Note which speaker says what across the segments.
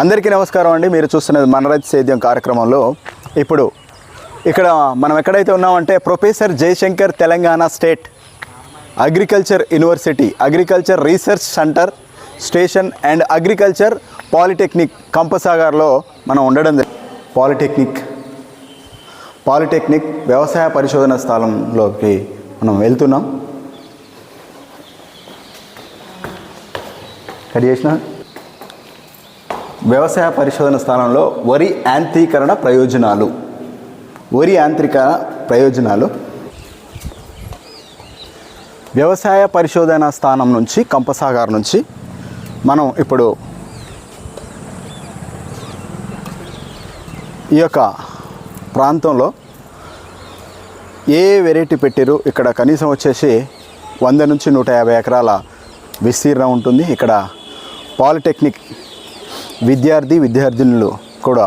Speaker 1: అందరికీ నమస్కారం అండి. మీరు చూస్తున్నది మన రైతు సేద్యం కార్యక్రమంలో. ఇప్పుడు ఇక్కడ మనం ఎక్కడైతే ఉన్నామంటే professor Jayashankar Telangana state agriculture university agriculture research centre station and agriculture polytechnic కంపసాగర్లో మనం ఉండడం పాలిటెక్నిక్ పాలిటెక్నిక్ వ్యవసాయ పరిశోధన స్థలంలోకి మనం వెళ్తున్నాం. కట్ చేసిన? వ్యవసాయ పరిశోధన స్థానంలో వరి యాంత్రీకరణ ప్రయోజనాలు. వరి యాంత్రిక ప్రయోజనాలు. వ్యవసాయ పరిశోధన స్థానం నుంచి కంపసాగార్ నుంచి మనం ఇప్పుడు ఈ యొక్క ప్రాంతంలో ఏ వెరైటీ పెట్టారు ఇక్కడ కనీసం వచ్చేసి వంద నుంచి నూట యాభై ఎకరాల విస్తీర్ణం ఉంటుంది. ఇక్కడ పాలిటెక్నిక్ విద్యార్థి విద్యార్థినులు కూడా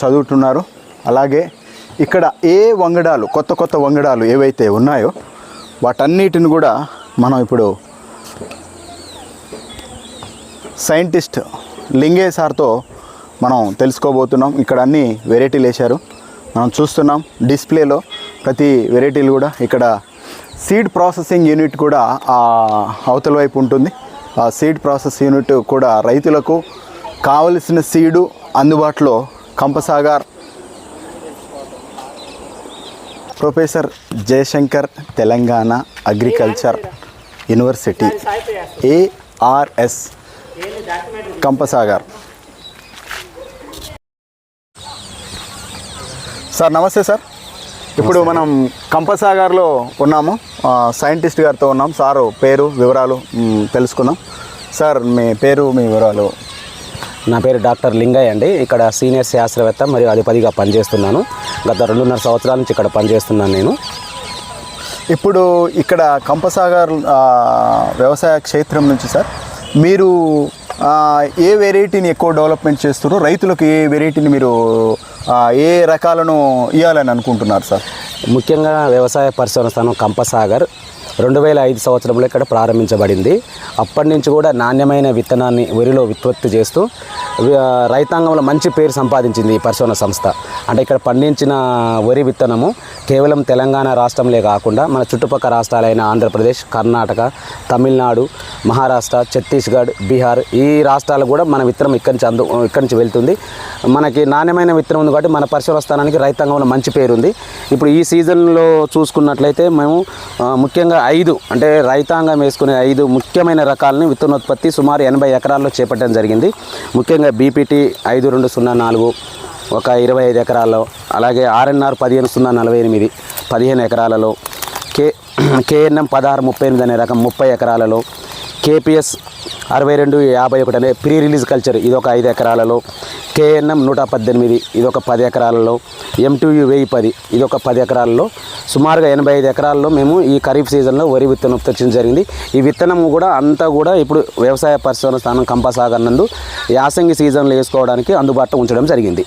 Speaker 1: చదువుతున్నారు. అలాగే ఇక్కడ ఏ వంగడాలు కొత్త కొత్త వంగడాలు ఏవైతే ఉన్నాయో వాటన్నిటిని కూడా మనం ఇప్పుడు సైంటిస్ట్ లింగే సార్తో మనం తెలుసుకోబోతున్నాం. ఇక్కడ అన్ని వెరైటీలు వేశారు. మనం చూస్తున్నాం డిస్ప్లేలో ప్రతి వెరైటీలు కూడా. ఇక్కడ సీడ్ ప్రాసెసింగ్ యూనిట్ కూడా అవతల వైపు ఉంటుంది. ఆ సీడ్ ప్రాసెస్ యూనిట్ కూడా రైతులకు కావలసిన సీడు అందుబాటులో Kampasagar. Professor Jayashankar Telangana agriculture university ARS Kampasagar. Sir నమస్తే సార్. ఇప్పుడు మనం కంపసాగర్లో ఉన్నాము. సైంటిస్ట్ గారితో ఉన్నాం. సారు పేరు వివరాలు తెలుసుకుందాం. సార్ మీ పేరు మీ వివరాలు
Speaker 2: నా పేరు డాక్టర్ లింగయ్య అండి. ఇక్కడ సీనియర్ శాస్త్రవేత్త మరియు అధిపతిగా పనిచేస్తున్నాను. గత రెండున్నర సంవత్సరాల నుంచి ఇక్కడ పనిచేస్తున్నాను నేను.
Speaker 1: ఇప్పుడు ఇక్కడ కంపసాగర్ వ్యవసాయ క్షేత్రం నుంచి సార్ మీరు ఏ వెరైటీని ఎక్కువ డెవలప్మెంట్ చేస్తున్నారు? రైతులకు ఏ వెరైటీని మీరు ఏ రకాలను ఇవ్వాలని అనుకుంటున్నారు సార్?
Speaker 2: ముఖ్యంగా వ్యవసాయ పరిశోధన స్థానం కంపసాగర్. రెండు వేల ఐదు సంవత్సరంలో ఇక్కడ ప్రారంభించబడింది. అప్పటి నుంచి కూడా నాణ్యమైన విత్తనాన్ని వరిలో ఉత్పత్తి చేస్తూ రైతాంగంలో మంచి పేరు సంపాదించింది ఈ పరిశోధన సంస్థ. అంటే ఇక్కడ పండించిన వరి విత్తనము కేవలం తెలంగాణ రాష్ట్రంలో కాకుండా మన చుట్టుపక్కల రాష్ట్రాలైన ఆంధ్రప్రదేశ్ కర్ణాటక తమిళనాడు మహారాష్ట్ర ఛత్తీస్గఢ్ బీహార్ ఈ రాష్ట్రాలు కూడా మన విత్తనం ఇక్కడి నుంచి అందు ఇక్కడి నుంచి వెళ్తుంది. మనకి నాణ్యమైన విత్తనం ఉంది కాబట్టి మన పరిశోధన స్థానానికి రైతాంగంలో మంచి పేరు ఉంది ఇప్పుడు ఈ సీజన్లో చూసుకున్నట్లయితే మేము ముఖ్యంగా ఐదు అంటే రైతాంగం వేసుకునే ఐదు ముఖ్యమైన రకాలని విత్తనోత్పత్తి సుమారు ఎనభై ఎకరాల్లో చేపట్టడం జరిగింది. ముఖ్యంగా బీపీటీ ఐదు రెండు సున్నా నాలుగు ఒక ఇరవై ఐదు ఎకరాల్లో అలాగే ఆర్ఎన్ఆర్ పదిహేను సున్నా నలభై ఎనిమిది పదిహేను ఎకరాలలో కే కేఎన్ఎం పదహారు ముప్పై ఎనిమిది అనే రకం ముప్పై ఎకరాలలో కేపిఎస్ అరవై రెండు యాభై ఒకటి అనే ప్రీ రిలీజ్ కల్చర్ ఇది ఒక ఐదు ఎకరాలలో. కేఎన్ఎం నూట పద్దెనిమిది ఇది ఒక పది ఎకరాలలో. ఎంటూయు వెయ్యి పది ఇది ఒక పది ఎకరాలలో. సుమారుగా ఎనభై ఐదు ఎకరాల్లో మేము ఈ ఖరీఫ్ సీజన్లో వరి విత్తనం ఉత్పత్తి జరిగింది. ఈ విత్తనం కూడా అంతా కూడా ఇప్పుడు వ్యవసాయ పరిశోధన స్థానం కంపసాగర్ నందు యాసంగి సీజన్లో వేసుకోవడానికి అందుబాటులో ఉంచడం జరిగింది.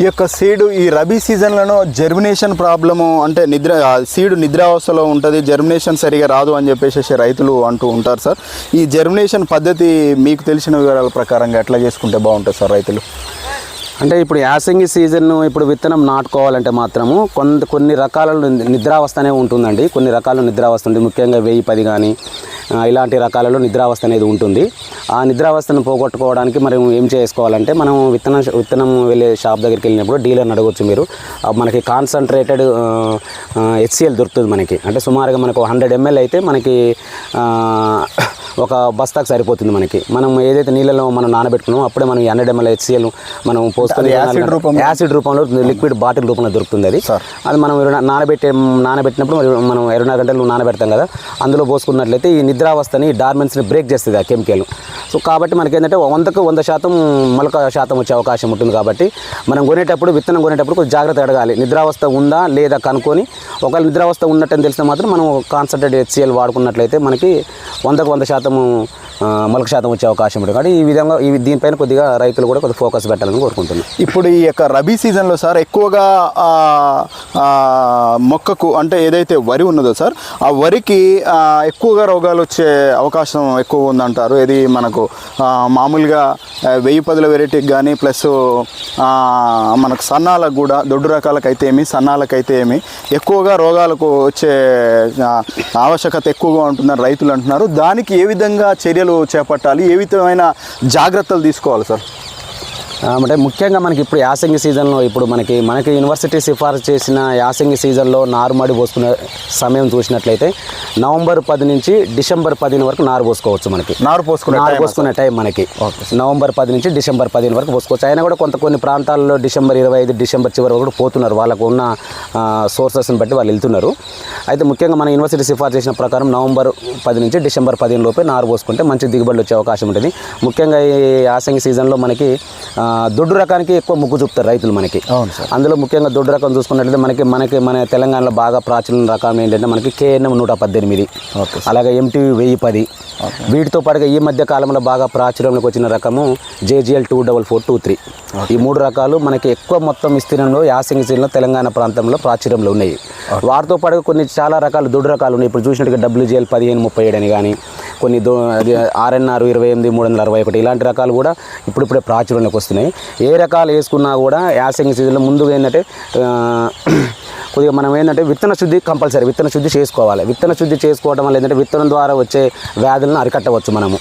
Speaker 1: ఈ యొక్క సీడు ఈ రబీ సీజన్లలో జర్మినేషన్ ప్రాబ్లము అంటే నిద్ర ఆ సీడు నిద్రావస్థలో ఉంటుంది జర్మినేషన్ సరిగా రాదు అని చెప్పేసి రైతులు అంటూ ఉంటారు సార్. ఈ జర్మినేషన్ పద్ధతి మీకు తెలిసిన వివరాల ప్రకారంగా ఎట్లా చేసుకుంటే బాగుంటుంది సార్ రైతులు?
Speaker 2: అంటే ఇప్పుడు యాసంగి సీజన్ ఇప్పుడు విత్తనం నాటుకోవాలంటే మాత్రము కొంత కొన్ని రకాల నిద్రావస్థనే ఉంటుందండి. కొన్ని రకాల నిద్రావస్థ ఉంటుంది ముఖ్యంగా వెయ్యి పది కానీ ఇలాంటి రకాలలో నిద్రావస్థ అనేది ఉంటుంది. ఆ నిద్రావస్థను పోగొట్టుకోవడానికి మనం ఏం చేసుకోవాలంటే మనం విత్తనం విత్తనం వెళ్ళే షాప్ దగ్గరికి వెళ్ళినప్పుడు డీలర్ని అడగొచ్చు మీరు. మనకి కాన్సన్ట్రేటెడ్ హెచ్సిఎల్ దొరుకుతుంది మనకి. అంటే సుమారుగా మనకు హండ్రెడ్ ఎంఎల్ అయితే మనకి ఒక బస్తాకు సరిపోతుంది మనకి. మనం ఏదైతే నీళ్ళలో మనం నానబెట్టుకున్నామో అప్పుడే మనం హండ్రెడ్ ఎంఎల్ హెచ్సిఎల్ మనం పోసుకొని
Speaker 1: యాసిడ్ రూపంలో?
Speaker 2: యాసిడ్ రూపంలో లిక్విడ్ బాటిల్ రూపంలో దొరుకుతుంది అది. అది మనం నానబెట్టే నానబెట్టినప్పుడు మనం ఇరవై నాలుగు గంటలు నానబెడతాం కదా. అందులో పోసుకున్నట్లయితే ఈ నిద్రావస్థని డార్మెన్స్ని బ్రేక్ చేస్తుంది ఆ కెమికల్. సో కాబట్టి మనకి ఏంటంటే వందకు వంద శాతం మొలక శాతం వచ్చే అవకాశం ఉంటుంది కాబట్టి మనం కొనేటప్పుడు విత్తనం కొనేటప్పుడు కొంచెం జాగ్రత్త అడగాలి. నిద్రావస్థ ఉందా లేదా కనుక్కొని ఒకవేళ నిద్రావస్థ ఉన్నట్టని తెలిస్తే మాత్రం మనం కాన్సన్ట్రేట్ హెచ్సిఎల్ వాడుకున్నట్లయితే మనకి వందకు వంద శాతము మొలక శాతం వచ్చే అవకాశం ఉంటుంది. కాబట్టి ఈ విధంగా ఈ దీనిపైన కొద్దిగా రైతులు కూడా కొద్దిగా ఫోకస్ పెట్టాలని కోరుకుంటున్నాను
Speaker 1: ఇప్పుడు ఈ యొక్క రబీ సీజన్లో సార్ ఎక్కువగా మొక్కకు అంటే ఏదైతే వరి ఉన్నదో సార్ ఆ వరికి ఎక్కువగా రోగాలు వచ్చే అవకాశం ఎక్కువ ఉందంటారు? ఇది మనకు మామూలుగా వెయ్యి పదుల వెరైటీకి కానీ ప్లస్ మనకు సన్నాలకు కూడా దొడ్డు రకాలకైతే ఏమి సన్నాలకైతే ఏమి ఎక్కువగా రోగాలకు వచ్చే ఆవశ్యకత ఎక్కువగా ఉంటుందని రైతులు అంటున్నారు. దానికి ఏ విధంగా చర్యలు చేపట్టాలి? ఏ విధమైన జాగ్రత్తలు తీసుకోవాలి సార్?
Speaker 2: అంటే ముఖ్యంగా మనకి ఇప్పుడు యాసంగి సీజన్లో ఇప్పుడు మనకి మనకి యూనివర్సిటీ సిఫారసు చేసిన యాసంగి సీజన్లో నారుమడి పోసుకునే సమయం చూసినట్లయితే నవంబర్ పది నుంచి డిసెంబర్ పదిహేను వరకు నారు పోసుకోవచ్చు మనకి.
Speaker 1: నారు పోసుకునే
Speaker 2: నారు పోసుకునే టైం మనకి. నవంబర్ పది నుంచి డిసెంబర్ పదిహేను వరకు పోసుకోవచ్చు. అయినా కూడా కొంత కొన్ని ప్రాంతాల్లో డిసెంబర్ ఇరవై ఐదు డిసెంబర్ చివరి వరకు పోతున్నారు. వాళ్ళకు ఉన్న సోర్సెస్ని బట్టి వాళ్ళు వెళ్తున్నారు. అయితే ముఖ్యంగా మన యూనివర్సిటీ సిఫార్సు చేసిన ప్రకారం నవంబర్ పది నుంచి డిసెంబర్ పదిహేను లోపే నారు పోసుకుంటే మంచి దిగుబడులు వచ్చే అవకాశం ఉంటుంది. ముఖ్యంగా ఈ యాసంగి సీజన్లో మనకి దొడ్డు రకానికి ఎక్కువ మొగ్గు చూపుతారు రైతులు మనకి.
Speaker 1: అవును సార్.
Speaker 2: అందులో ముఖ్యంగా దొడ్డు రకం చూసుకున్నట్లయితే మనకి మనకి మన తెలంగాణలో బాగా ప్రాచుర్యం రకం ఏంటంటే మనకి కేఎన్ఎం నూట పద్దెనిమిది
Speaker 1: ఓకే
Speaker 2: అలాగే ఎంటీవీ వెయ్యి పది. వీటితో పాటుగా ఈ మధ్య కాలంలో బాగా ప్రాచుర్యంలోకి వచ్చిన రకము JGL two double four two three. ఈ మూడు రకాలు మనకి ఎక్కువ మొత్తం విస్తీర్ణంలో యాసంగి సీజన్లో తెలంగాణ ప్రాంతంలో ప్రాచుర్యంలో ఉన్నాయి. వాటితో పాటుగా కొన్ని చాలా రకాలు దొడ్డు రకాలు ఉన్నాయి. ఇప్పుడు చూసినట్టుగా డబ్ల్యూజిఎల్ పదిహేను ముప్పై ఏడు అని కానీ కొన్ని దో అది ఆర్ఎన్ఆర్ ఇరవై ఎనిమిది మూడు వందల అరవై ఒకటి ఇలాంటి రకాలు కూడా ఇప్పుడిప్పుడే ప్రాచుర్యంలోకి వస్తున్నాయి. ఏ రకాలు వేసుకున్నా కూడా యాసంగి సీజన్లో ముందుగా ఏంటంటే కొద్దిగా మనం ఏంటంటే విత్తన శుద్ధి కంపల్సరీ విత్తన శుద్ధి చేసుకోవాలి. విత్తన శుద్ధి చేసుకోవడం వల్ల ఏంటంటే విత్తనం ద్వారా వచ్చే వ్యాధులను అరికట్టవచ్చు మనము.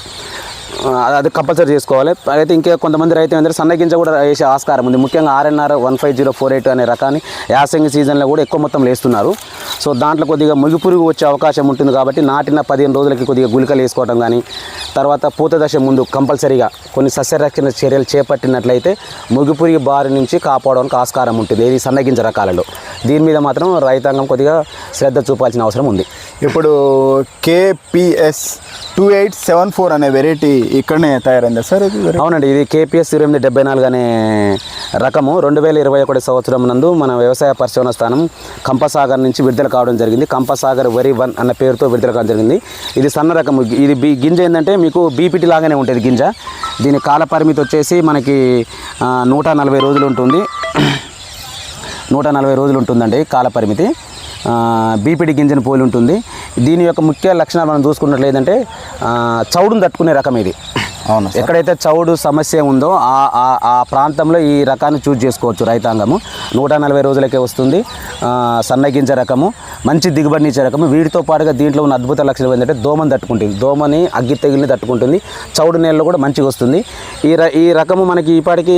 Speaker 2: అది కంపల్సరీ చేసుకోవాలి. అయితే ఇంకా కొంతమంది రైతు ఏంటంటే సన్నగింజ కూడా వేసే ఆస్కారం ఉంది. ముఖ్యంగా RNR one five zero four eight అనే రకాన్ని యాసంగి సీజన్లో కూడా ఎక్కువ మొత్తం వేస్తున్నారు సో దాంట్లో కొద్దిగా ముగిపురుగు వచ్చే అవకాశం ఉంటుంది కాబట్టి నాటిన పదిహేను రోజులకి కొద్దిగా గుళికలు వేసుకోవడం కానీ తర్వాత పూత దశ ముందు కంపల్సరీగా కొన్ని సస్యరక్షణ చర్యలు చేపట్టినట్లయితే ముగిపురిగి బారి నుంచి కాపాడడానికి ఆస్కారం ఉంటుంది. ఏది సన్నగింజ రకాలలో. దీని మీద మాత్రం రైతాంగం కొద్దిగా శ్రద్ధ చూపాల్సిన అవసరం ఉంది.
Speaker 1: ఇప్పుడు KPS two eight seven four అనే వెరైటీ ఇక్కడనే తయారైందా సార్ ఇది
Speaker 2: అవునండి ఇది కేపీఎస్ ఇరవై ఎనిమిది డెబ్బై నాలుగు అనే రకము. రెండు వేల ఇరవై ఒకటి సంవత్సరం నందు మన వ్యవసాయ పరిశోధన స్థానం కంపసాగర్ నుంచి విడుదల కావడం జరిగింది. కంపసాగర్ వరి వన్ అన్న పేరుతో విడుదల కావడం జరిగింది. ఇది సన్న రకము. ఇది బి గింజ ఏంటంటే మీకు బీపీటీ లాగానే ఉంటుంది గింజ. దీని కాల పరిమితి వచ్చేసి మనకి నూట నలభై రోజులు ఉంటుంది. నూట నలభై రోజులు ఉంటుందండి కాల పరిమితి. బీపీడి గింజను పోలి ఉంటుంది. దీని యొక్క ముఖ్య లక్షణాలు మనం చూసుకున్నట్లు ఏంటంటే చౌడును తట్టుకునే రకం ఇది.
Speaker 1: అవును
Speaker 2: ఎక్కడైతే చౌడు సమస్య ఉందో ఆ ప్రాంతంలో ఈ రకాన్ని చూజ్ చేసుకోవచ్చు రైతాంగము. నూట నలభై రోజులకే వస్తుంది. సన్నగింజ రకము మంచి దిగుబడినిచ్చే రకము. వీటితో పాటుగా దీంట్లో ఉన్న అద్భుత లక్షణం ఏంటంటే దోమని తట్టుకుంటుంది. దోమని అగ్గి తెగిలిని తట్టుకుంటుంది. చౌడు నేలలో కూడా మంచిగా వస్తుంది. ఈ ర ఈ రకము మనకి ఇప్పటికీ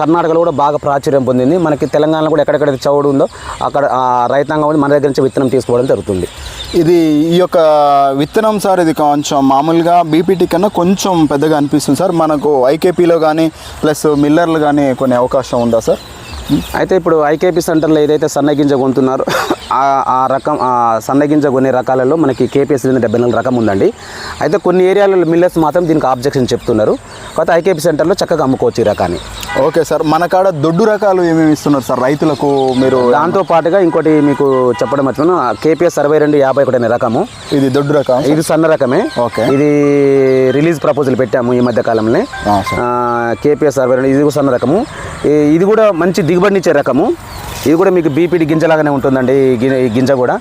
Speaker 2: కర్ణాటకలో కూడా బాగా ప్రాచుర్యం పొందింది. మనకి తెలంగాణలో కూడా ఎక్కడెక్కడైతే చౌడు ఉందో అక్కడ ఆ రైతాంగం మన దగ్గర నుంచి విత్తనం తీసుకోవడం జరుగుతుంది.
Speaker 1: ఇది ఈ యొక్క విత్తనం సార్ ఇది కొంచెం మామూలుగా బీపీటీ కన్నా కొంచెం పెద్దగా అనిపిస్తుంది సార్. మనకు ఐకేపీలో కానీ ప్లస్ మిల్లర్లు కానీ కొన్ని అవకాశం ఉందా సార్?
Speaker 2: అయితే ఇప్పుడు ఐకేపీ సెంటర్లో ఏదైతే సన్నగింజ కొంటున్నారో ఆ రకం సన్నగింజ కొనే రకాలలో మనకి కేపీఎస్ డెబ్బై నాలుగు రకం ఉందండి. అయితే కొన్ని ఏరియాలలో మిల్లర్స్ మాత్రం దీనికి ఆబ్జెక్షన్ చెప్తున్నారు. కాకపోతే ఐకేపీ సెంటర్లో చక్కగా అమ్ముకోవచ్చు ఈ రకాన్ని.
Speaker 1: ఓకే సార్ మన కాడ దొడ్డు రకాలు ఏమేమి ఇస్తున్నారు సార్? రైతులకు మీరు
Speaker 2: దాంతో పాటుగా ఇంకోటి మీకు చెప్పడం మర్చిపోయాను కేపీఎస్ అరవై రెండు యాభై ఒకటి అనే రకము.
Speaker 1: ఇది దొడ్డు రకం
Speaker 2: ఇది సన్న రకమే.
Speaker 1: ఓకే.
Speaker 2: ఇది రిలీజ్ ప్రపోజల్ పెట్టాము ఈ మధ్య కాలంలో. కేపీఎస్ అరవై రెండు ఇది సన్న రకము. ఇది కూడా మంచి దిగుబడినిచ్చే రకము. ఇది కూడా మీకు బీపీడి గింజలాగానే ఉంటుందండి ఈ గింజ కూడా.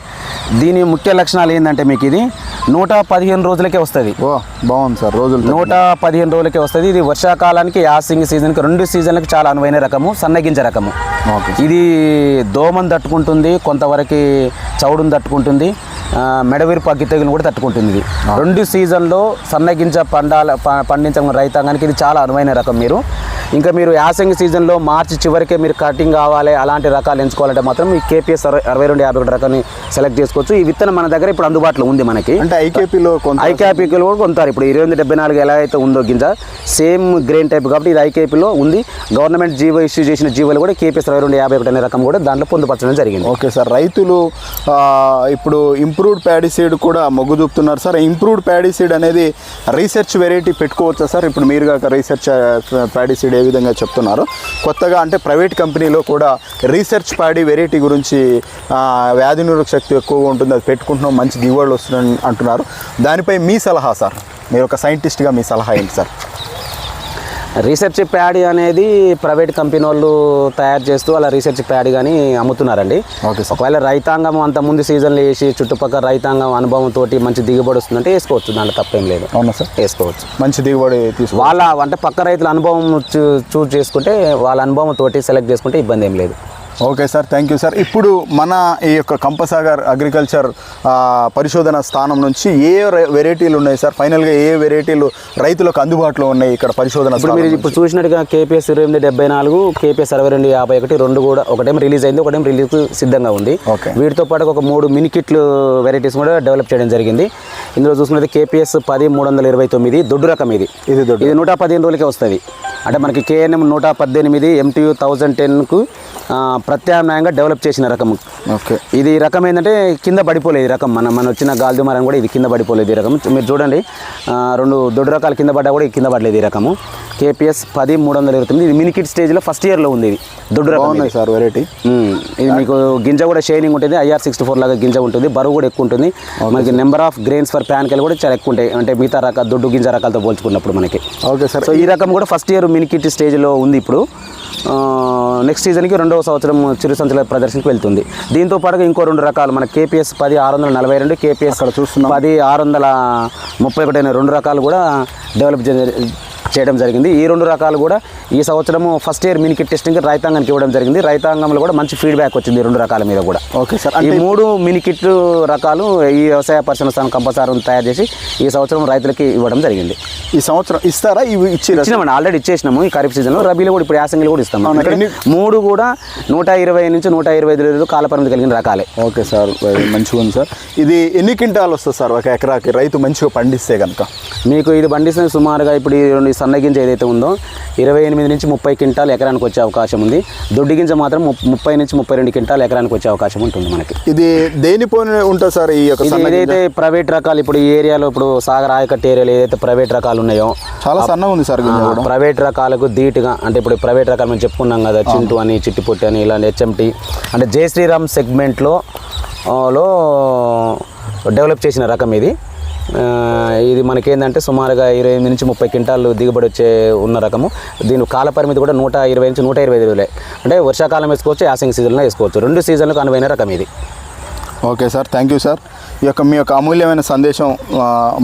Speaker 2: దీని ముఖ్య లక్షణాలు ఏంటంటే మీకు ఇది నూట పదిహేను రోజులకే వస్తుంది.
Speaker 1: ఓ బాగుంది సార్ రోజులు
Speaker 2: నూట పదిహేను రోజులకే వస్తుంది. ఇది వర్షాకాలానికి యాసింగ్ సీజన్కి రెండు సీజన్లకు చాలా అనువైన రకము సన్నగింజ రకము. ఇది దోమను తట్టుకుంటుంది కొంతవరకు చౌడును తట్టుకుంటుంది మెడవిరుపు అగ్గి తెగులు కూడా తట్టుకుంటుంది ఇది. రెండు సీజన్లో సన్నగింజ పండాల పండించడం రైతాంగానికి ఇది చాలా అనువైన రకం మీరు. ఇంకా మీరు యాసంగి సీజన్లో మార్చి చివరికే మీరు కటింగ్ కావాలి అలాంటి రకాలు ఎంచుకోవాలంటే మాత్రం ఈ కేపీఎస్ అరవై అరవై రెండు యాభై ఒకటి రకాన్ని సెలెక్ట్ చేసుకోవచ్చు. ఈ విత్తనం మన దగ్గర ఇప్పుడు అందుబాటులో ఉంది మనకి.
Speaker 1: అంటే ఐకేపీలో కొంత
Speaker 2: ఐకేపీలో కూడా కొంటారు. ఇప్పుడు ఇరవై ఎనిమిది డెబ్బై నాలుగు ఎలా అయితే ఉందో గింజ సేమ్ గ్రెయిన్ టైప్ కాబట్టి ఇది ఐకేపీలో ఉంది. గవర్నమెంట్ జీవో ఇష్యూ చేసిన జీవోలు కూడా కేపీఎస్ ఇరవై రెండు యాభై ఒకటి అనే రకం కూడా దాంట్లో పొందుపరచడం జరిగింది.
Speaker 1: ఓకే సార్ రైతులు ఇప్పుడు ఇంప్రూవ్డ్ ప్యాడీ సీడ్ కూడా మొగ్గు చూపుతున్నారు సార్. ఇంప్రూవ్డ్ ప్యాడీ సీడ్ అనేది రీసెర్చ్ వెరైటీ పెట్టుకోవచ్చా సార్? ఇప్పుడు మీరు కాక రీసెర్చ్ ప్యాడీ సీడ్ ఏ విధంగా చెప్తున్నారు? కొత్తగా అంటే ప్రైవేట్ కంపెనీలో కూడా రీసెర్చ్ పాడి వెరైటీ గురించి వ్యాధి నిరోధక శక్తి ఎక్కువగా ఉంటుంది అది పెట్టుకుంటున్నాం మంచి దిగుబడులు వస్తున్నాయి అంటున్నారు. దానిపై మీ సలహా సార్. మీరు ఒక సైంటిస్ట్గా మీ సలహా ఏంటి సార్?
Speaker 2: రీసెర్చ్ ప్యాడ్ అనేది ప్రైవేట్ కంపెనీ వాళ్ళు తయారు చేస్తూ అలా రీసెర్చ్ ప్యాడ్ కానీ అమ్ముతున్నారండి. ఒకవేళ రైతాంగం అంత ముందు సీజన్లో వేసి చుట్టుపక్కల రైతాంగం అనుభవంతో మంచి దిగుబడి వస్తుందంటే వేసుకోవచ్చు దాంట్లో తప్పేం లేదు.
Speaker 1: అవునా సార్?
Speaker 2: వేసుకోవచ్చు.
Speaker 1: మంచి దిగుబడి
Speaker 2: వాళ్ళ అంటే పక్క రైతుల అనుభవం చూ- చూస్ చేసుకుంటే వాళ్ళ అనుభవం తోటి సెలెక్ట్ చేసుకుంటే ఇబ్బంది ఏం లేదు.
Speaker 1: Okay sir thank you sir ఇప్పుడు మన ఈ యొక్క కంపసాగర్ అగ్రికల్చర్ పరిశోధన స్థానం నుంచి ఏ వెరైటీలు ఉన్నాయి సార్ ఫైనల్గా ఏ వెరైటీలు రైతులకు అందుబాటులో ఉన్నాయి ఇక్కడ పరిశోధన
Speaker 2: ఇప్పుడు మీరు? ఇప్పుడు చూసినట్టుగా కేపీఎస్ ఇరవై ఎనిమిది డెబ్బై నాలుగు కేపీఎస్ అరవై రెండు యాభై ఒకటి రెండు కూడా ఒకటేమో రిలీజ్ అయింది ఒకటేమో రిలీజ్ సిద్ధంగా ఉంది
Speaker 1: ఓకే.
Speaker 2: వీటితో పాటు ఒక మూడు మినీ కిట్లు వెరైటీస్ కూడా డెవలప్ చేయడం జరిగింది ఇందులో చూసుకున్నది కేపీఎస్ పది మూడు వందల ఇరవై తొమ్మిది దొడ్డు రకం ఇది
Speaker 1: ఇది దొడ్డు.
Speaker 2: ఇది నూట పదిహేను రోజులకే వస్తుంది అంటే మనకి కేఎన్ఎం నూట పద్దెనిమిది ఎంటీయూ థౌజండ్ టెన్కు ప్రత్యామ్నాయంగా డెవలప్ చేసిన రకం.
Speaker 1: ఓకే.
Speaker 2: ఇది రకం ఏంటంటే కింద పడిపోలేదు రకం. మన మన వచ్చిన గాల్దుమారం కూడా ఇది కింద పడిపోలేదు ఈ రకం. మీరు చూడండి రెండు దొడ్డు రకాలు కింద పడ్డా కూడా కింద పడలేదు ఈ రకము. కేపీఎస్ పది మూడు వందల ఇరవై తొమ్మిది. ఇది మినికిట్ స్టేజ్లో ఫస్ట్ ఇయర్లో ఉంది ఇది. దొడ్డు రకం.
Speaker 1: బాగున్నాయి సార్ వెరైటీ
Speaker 2: ఇది మీకు గింజ కూడా షైనింగ్ ఉంటుంది. ఐఆర్ సిక్స్టీ ఫోర్ లాగా గింజ ఉంటుంది. బరువు కూడా ఎక్కువ ఉంటుంది. మనకి number of grains per panicle కూడా చాలా ఎక్కువ ఉంటాయి. అంటే మిగతా రకాల దొడ్డు గింజ రకాలతో పోల్చుకున్నప్పుడు మనకి.
Speaker 1: Okay sir.
Speaker 2: సో ఈ రకం కూడా ఫస్ట్ ఇయర్ మినికిట్ స్టేజ్లో ఉంది ఇప్పుడు. నెక్స్ట్ సీజన్కి రెండవ సంవత్సరం చిరు సంచుల ప్రదర్శనకి వెళ్తుంది దీంతో పాటుగా ఇంకో రెండు రకాలు మన కేపీఎస్ పది ఆరు వందల నలభై రెండు కేపీఎస్
Speaker 1: అక్కడ చూస్తున్నాం.
Speaker 2: పది ఆరు వందల ముప్పై ఒకటి అనే రెండు రకాలు కూడా డెవలప్ చే- చేయడం జరిగింది. ఈ రెండు రకాలు కూడా ఈ సంవత్సరము ఫస్ట్ ఇయర్ మినికిట్ టెస్టింగ్ రైతాంగానికి ఇవ్వడం జరిగింది. రైతాంగంలో కూడా మంచి ఫీడ్బ్యాక్ వచ్చింది ఈ రెండు రకాల మీద కూడా.
Speaker 1: Okay sir.
Speaker 2: ఈ మూడు మినికిట్ రకాలు ఈ వ్యవసాయ పరిశ్రమ స్థానం కంపసారం తయారు చేసి ఈ సంవత్సరం రైతులకి ఇవ్వడం జరిగింది.
Speaker 1: ఈ సంవత్సరం ఇస్తారా? ఇవి
Speaker 2: ఇచ్చినామండి. ఆల్రెడీ ఇచ్చేసినాము. ఈ ఖరీఫ్ సీజన్లో రబీలో కూడా ఇప్పుడు యాసంగిలో కూడా ఇస్తాము. మూడు కూడా నూట ఇరవై నుంచి నూట ఇరవై ఐదు రోజులు కాలపరిమితి కలిగిన రకాలే.
Speaker 1: Okay sir. మంచిగా ఉంది సార్. ఇది ఎన్ని క్వింటాలు వస్తుంది సార్? ఒక ఎకరాకి రైతు మంచిగా పండిస్తే కనుక
Speaker 2: మీకు ఇది పండిస్తే సుమారుగా ఇప్పుడు ఈ రెండు ఈ సన్న గింజ ఏదైతే ఉందో ఇరవై ఎనిమిది నుంచి ముప్పై క్వింటాల్ ఎకరానికి వచ్చే అవకాశం ఉంది. దొడ్డి గింజ మాత్రం ముప్- ముప్పై నుంచి ముప్పై రెండు క్వింటాల్ ఎకరానికి వచ్చే అవకాశం ఉంటుంది మనకి.
Speaker 1: ఇది దేనిపోయిన ఉంటుంది సార్ ఈ యొక్క?
Speaker 2: ఏదైతే ప్రైవేట్ రకాలు ఇప్పుడు ఈ ఏరియాలో ఇప్పుడు సాగర్ ఆయకట్టు ఏరియాలో ఏదైతే ప్రైవేట్ రకాలు ఉన్నాయో
Speaker 1: చాలా సన్నగా ఉంది సార్
Speaker 2: ప్రైవేట్ రకాలకు ధీటుగా అంటే ఇప్పుడు ప్రైవేట్ రకాలు మనం చెప్పుకున్నాం కదా చింటు అని చిట్టిపుట్టి అని ఇలాంటి హెచ్ఎంటి. అంటే జయ శ్రీరామ్ సెగ్మెంట్లో లో డెవలప్ చేసిన రకం ఇది. ఇది మనకేందంటే సుమారుగా ఇరవై ఎనిమిది నుంచి ముప్పై క్వింటాలు దిగుబడి వచ్చే ఉన్న రకము. దీని కాల పరిమితి కూడా నూట ఇరవై నుంచి నూట ఇరవై ఐదు అంటే వర్షాకాలం వేసుకోవచ్చు యాసింగ్ సీజన్లో వేసుకోవచ్చు. రెండు సీజన్లకు అనువైన రకం ఇది.
Speaker 1: Okay sir thank you sir. ఈ యొక్క మీ యొక్క అమూల్యమైన సందేశం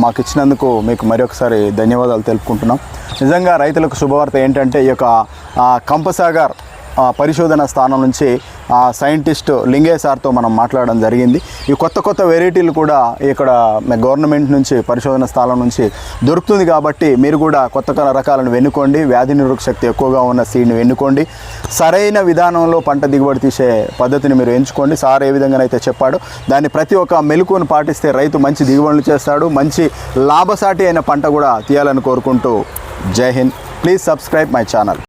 Speaker 1: మాకు ఇచ్చినందుకు మీకు మరొకసారి ధన్యవాదాలు తెలుపుకుంటున్నాం. నిజంగా రైతులకు శుభవార్త ఏంటంటే ఈ యొక్క కంపసాగర్ పరిశోధన స్థానం నుంచి సైంటిస్ట్ లింగే సార్తో మనం మాట్లాడడం జరిగింది. ఈ కొత్త కొత్త వెరైటీలు కూడా ఇక్కడ గవర్నమెంట్ నుంచి పరిశోధన స్థానం నుంచి దొరుకుతుంది కాబట్టి మీరు కూడా కొత్త రకాలను వెన్నుకోండి. వ్యాధి నిరోధక శక్తి ఎక్కువగా ఉన్న సీడ్ని వెన్నుకోండి. సరైన విధానంలో పంట దిగుబడి తీసే పద్ధతిని మీరు ఎంచుకోండి. సార్ ఏ విధంగానైతే చెప్పాడో దాన్ని ప్రతి ఒక్క మెలకును పాటిస్తే రైతు మంచి దిగుబడులు చేస్తాడు. మంచి లాభసాటి అయిన పంట కూడా తీయాలని కోరుకుంటూ జై Hind. Please subscribe my channel.